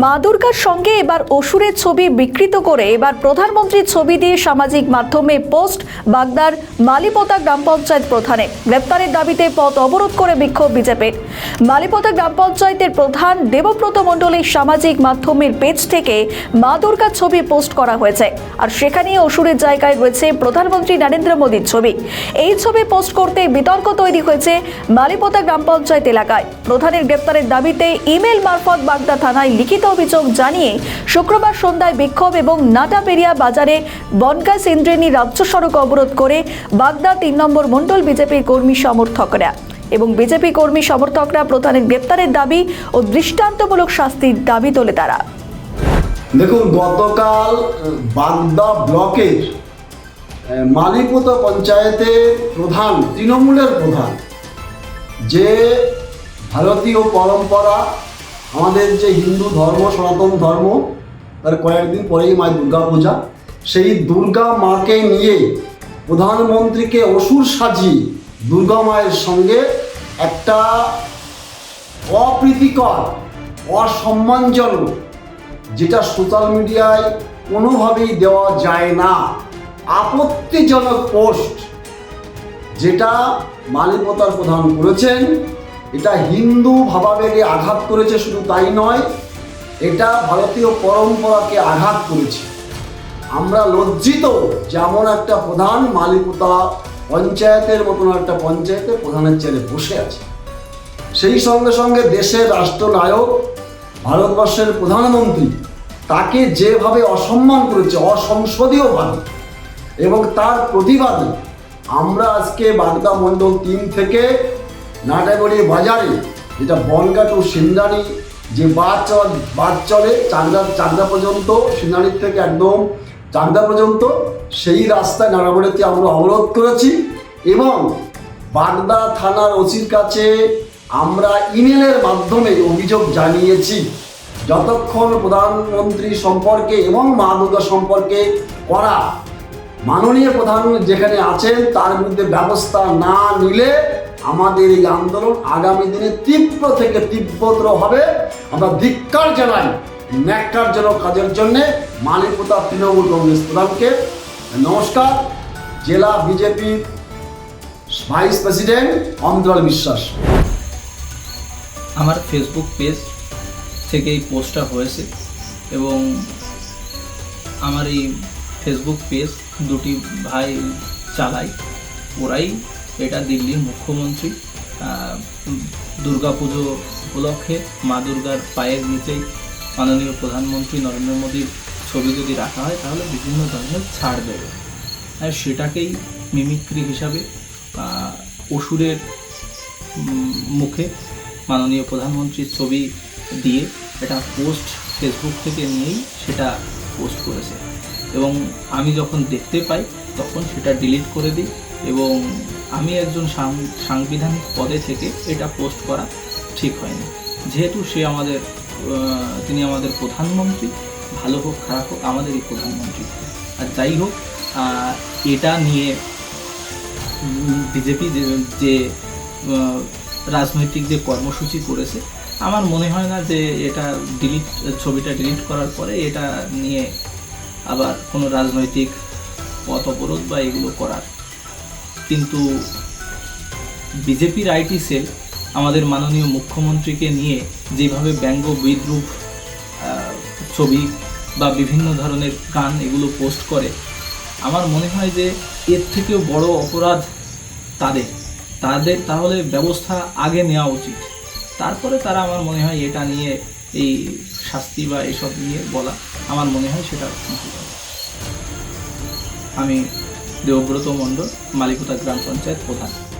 মা দুর্গার সঙ্গে এবার অসুরের ছবি বিকৃত করে এবার প্রধানমন্ত্রীর ছবি দিয়ে সামাজিক মাধ্যমে পোস্ট বাগদার মালিপোতা গ্রাম পঞ্চায়েত প্রধানে গ্রেপ্তারের দাবিতে পথ অবরোধ করে বিক্ষোভ বিজেপির মালিপোতা গ্রাম পঞ্চায়েতের প্রধান দেবব্রত মণ্ডলের সামাজিক মাধ্যমের পেজ থেকে মা দুর্গার ছবি পোস্ট করা হয়েছে। আর সেখানেই অসুরের জায়গায় রয়েছে প্রধানমন্ত্রী নরেন্দ্র মোদীর ছবি। এই ছবি পোস্ট করতে বিতর্ক তৈরি হয়েছে মালিপোতা গ্রাম পঞ্চায়েত এলাকায়। প্রধানের গ্রেপ্তারের দাবিতে ইমেল মারফত বাগদা থানায় লিখিত অভিযোগ জানিয়ে শুক্রবার সন্ধ্যায় বিক্ষোভ এবং নাটাপেরিয়া বাজারে বনগাঁ সেন্দ্রেনী রাজ্য সড়ক অবরোধ করে বাগদা তিন নম্বর মণ্ডল বিজেপির কর্মী সমর্থকরা এবং বিজেপি কর্মী সমর্থকরা প্রধানের গ্রেপ্তারের দাবি ও দৃষ্টান্তমূলক শাস্তির দাবি তোলে তারা। দেখুন, গতকাল বাগদা ব্লকের মালিপোতা পঞ্চায়েতের প্রধান, তৃণমূলের প্রধান, যে ভারতীয় পরম্পরা আমাদের যে হিন্দু ধর্ম, সনাতন ধর্ম, তার কয়েকদিন পরেই মা দুর্গা পূজা সেই দুর্গা মাকে নিয়ে প্রধানমন্ত্রীকে অসুর সাজিয়ে দুর্গা মায়ের সঙ্গে একটা অপ্রীতিকর, অসম্মানজনক, যেটা সোশ্যাল মিডিয়ায় কোনোভাবেই দেওয়া যায় না, আপত্তিজনক পোস্ট যেটা মালিকতার প্রধান করেছেন এটা হিন্দু ভাবাবেগে আঘাত করেছে, শুধু তাই নয়, এটা ভারতীয় পরম্পরাকে আঘাত করেছে। আমরা লজ্জিত যেমন একটা প্রধান মালিকতা পঞ্চায়েতের মতন একটা পঞ্চায়েতে প্রধানের চেয়ারে বসে আছে। সেই সঙ্গে সঙ্গে দেশের রাষ্ট্রনায়ক, ভারতবর্ষের প্রধানমন্ত্রী, তাকে যেভাবে অসম্মান করেছে অসংসদীয়ভাবে এবং তার প্রতিবাদে আমরা আজকে বাগদা মণ্ডল তিন থেকে নাটাগড়ি বাজারে, যেটা বনগা টু যে বাস চল বাস চলে চাকদা চাকদা পর্যন্ত, সিন্দানির থেকে একদম চাকদা পর্যন্ত, সেই রাস্তায় নাটাগড়িতে আমরা অবরোধ করেছি এবং বাগদা থানার ওসির কাছে আমরা ইমেলের মাধ্যমে অভিযোগ জানিয়েছি। যতক্ষণ প্রধানমন্ত্রী সম্পর্কে এবং মা দুর্গা সম্পর্কে করা মাননীয় প্রধান যেখানে আছেন, তার বিরুদ্ধে ব্যবস্থা না নিলে আমাদের এই আন্দোলন আগামী দিনে তীব্র থেকে তীব্রতর হবে। আমরা ধিক্কার জানাই ন্যাক্কারজনক কাজের জন্য মালিকতা তৃণমূল কংগ্রেস প্রধানকে। নমস্কার, জেলা বিজেপির ভাইস প্রেসিডেন্ট অন্তরাল বিশ্বাস। আমার ফেসবুক পেজ থেকে এই পোস্টটা হয়েছে এবং আমার এই ফেসবুক পেজ দুটি ভাই চালায়, ওরাই এটা দিল্লির মুখ্যমন্ত্রী আহ, দুর্গা পুজো উপলক্ষে মা দুর্গার পায়ের নিচেই মাননীয় প্রধানমন্ত্রী নরেন্দ্র মোদীর ছবি যদি রাখা হয় তাহলে বিভিন্ন ধরনের ছাড় দেবে। আর সেটাকেই মিমিক্রি হিসাবে অসুরের মুখে মাননীয় প্রধানমন্ত্রীর ছবি দিয়ে এটা পোস্ট ফেসবুক থেকে নিয়েই সেটা পোস্ট করেছে। এবং আমি যখন দেখতে পাই তখন সেটা ডিলিট করে দিই এবং আমি একজন সাংবিধানিক পদে থেকে এটা পোস্ট করা ঠিক হয়নি। যেহেতু সে আমাদের তিনি আমাদের প্রধানমন্ত্রী, ভালো হোক, খারাপ হোক, আমাদেরই প্রধানমন্ত্রী। আর যাই হোক এটা নিয়ে বিজেপি যে রাজনৈতিক যে কর্মসূচি করেছে, আমার মনে হয় না যে এটা ডিলিট, ছবিটা ডিলিট করার পরে এটা নিয়ে আবার কোনো রাজনৈতিক পথ অবরোধ বা এগুলো করার কিন্তু বিজেপির আইটি সেল আমাদের মাননীয় মুখ্যমন্ত্রীকে নিয়ে যেভাবে ব্যঙ্গ বিদ্রুপ ছবি বা বিভিন্ন ধরনের গান এগুলো পোস্ট করে, আমার মনে হয় যে এর থেকেও বড় অপরাধ তাদের। তাদের তাহলে ব্যবস্থা আগে নেওয়া উচিত। তারপরে তারা আমার মনে হয় এটা নিয়ে, এই শাস্তি বা এসব নিয়ে বলা, আমার মনে হয় সেটা আমি দেবব্রত মণ্ডল মালিকতা গ্রাম পঞ্চায়েত প্রধান।